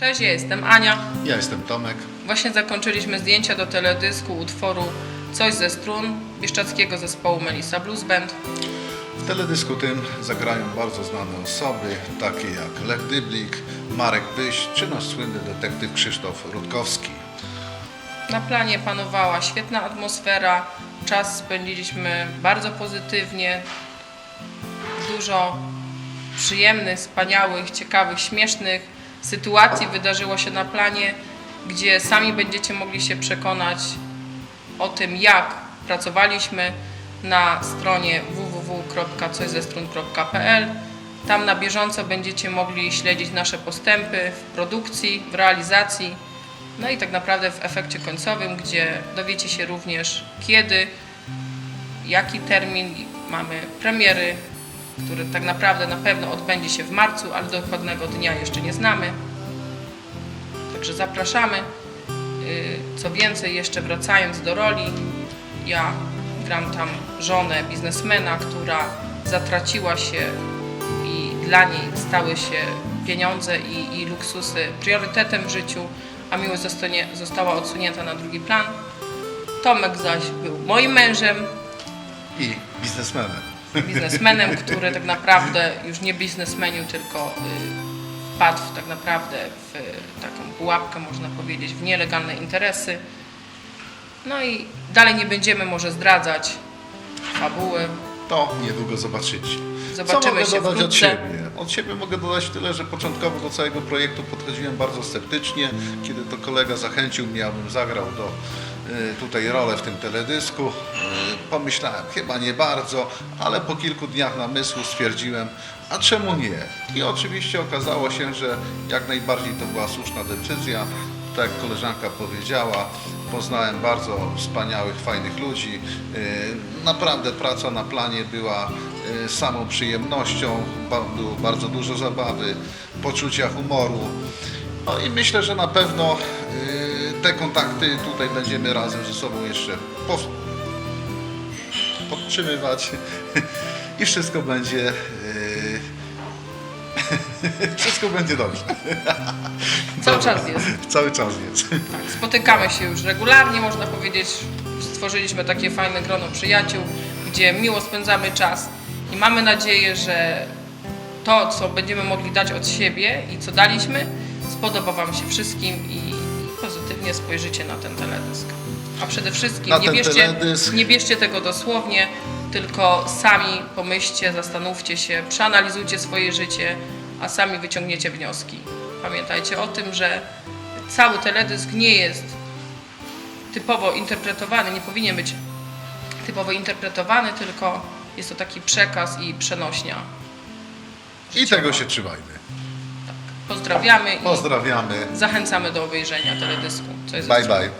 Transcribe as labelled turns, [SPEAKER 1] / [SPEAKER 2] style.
[SPEAKER 1] Cześć, ja jestem Ania.
[SPEAKER 2] Ja jestem Tomek.
[SPEAKER 1] Właśnie zakończyliśmy zdjęcia do teledysku utworu Coś ze strun bieszczadzkiego zespołu Melissa Blues Band.
[SPEAKER 2] W teledysku tym zagrają bardzo znane osoby, takie jak Lech Dyblik, Marek Byś czy nasz słynny detektyw Krzysztof Rutkowski.
[SPEAKER 1] Na planie panowała świetna atmosfera, czas spędziliśmy bardzo pozytywnie, dużo przyjemnych, wspaniałych, ciekawych, śmiesznych sytuacji wydarzyło się na planie, gdzie sami będziecie mogli się przekonać o tym, jak pracowaliśmy na stronie www.cośzestrun.pl. Tam na bieżąco będziecie mogli śledzić nasze postępy w produkcji, w realizacji, no i tak naprawdę w efekcie końcowym, gdzie dowiecie się również kiedy, jaki termin mamy premiery, który tak naprawdę na pewno odbędzie się w marcu, ale dokładnego dnia jeszcze nie znamy. Także zapraszamy. Yy, Co więcej, jeszcze wracając do roli, ja gram tam żonę biznesmena, która zatraciła się i dla niej stały się pieniądze i, i luksusy priorytetem w życiu, a miłość zostanie, została odsunięta na drugi plan. Tomek zaś był moim mężem,
[SPEAKER 2] I biznesmenem.
[SPEAKER 1] Biznesmenem, który tak naprawdę już nie biznesmeniu, tylko y, wpadł w, tak naprawdę w y, taką pułapkę, można powiedzieć, w nielegalne interesy. No i dalej nie będziemy może zdradzać fabuły.
[SPEAKER 2] To niedługo zobaczycie.
[SPEAKER 1] Zobaczymy
[SPEAKER 2] Co mogę dodać od siebie? Od siebie mogę dodać tyle, że początkowo do całego projektu podchodziłem bardzo sceptycznie. Kiedy to kolega zachęcił mnie, abym zagrał do y, tutaj rolę w tym teledysku, y, pomyślałem, chyba nie bardzo, ale po kilku dniach namysłu stwierdziłem, a czemu nie? I oczywiście okazało się, że jak najbardziej to była słuszna decyzja. Tak jak koleżanka powiedziała, poznałem bardzo wspaniałych, fajnych ludzi. Yy, Naprawdę praca na planie była yy, samą przyjemnością, było bardzo dużo zabawy, poczucia humoru. No i myślę, że na pewno yy, te kontakty tutaj będziemy razem ze sobą jeszcze podtrzymywać i wszystko będzie wszystko będzie dobrze.
[SPEAKER 1] Cały czas jest.
[SPEAKER 2] Cały czas jest.
[SPEAKER 1] Tak, spotykamy się już regularnie, można powiedzieć. Stworzyliśmy takie fajne grono przyjaciół, gdzie miło spędzamy czas i mamy nadzieję, że to, co będziemy mogli dać od siebie i co daliśmy, spodoba Wam się wszystkim i pozytywnie spojrzycie na ten teledysk. A przede wszystkim
[SPEAKER 2] Na
[SPEAKER 1] nie
[SPEAKER 2] ten
[SPEAKER 1] bierzcie,
[SPEAKER 2] teledysk.
[SPEAKER 1] nie bierzcie tego dosłownie, tylko sami pomyślcie, zastanówcie się, przeanalizujcie swoje życie, a sami wyciągniecie wnioski. Pamiętajcie o tym, że cały teledysk nie jest typowo interpretowany, nie powinien być typowo interpretowany, tylko jest to taki przekaz i przenośnia.
[SPEAKER 2] I tego się trzymajmy.
[SPEAKER 1] Pozdrawiamy i
[SPEAKER 2] Pozdrawiamy.
[SPEAKER 1] zachęcamy do obejrzenia teledysku.
[SPEAKER 2] Bye bye.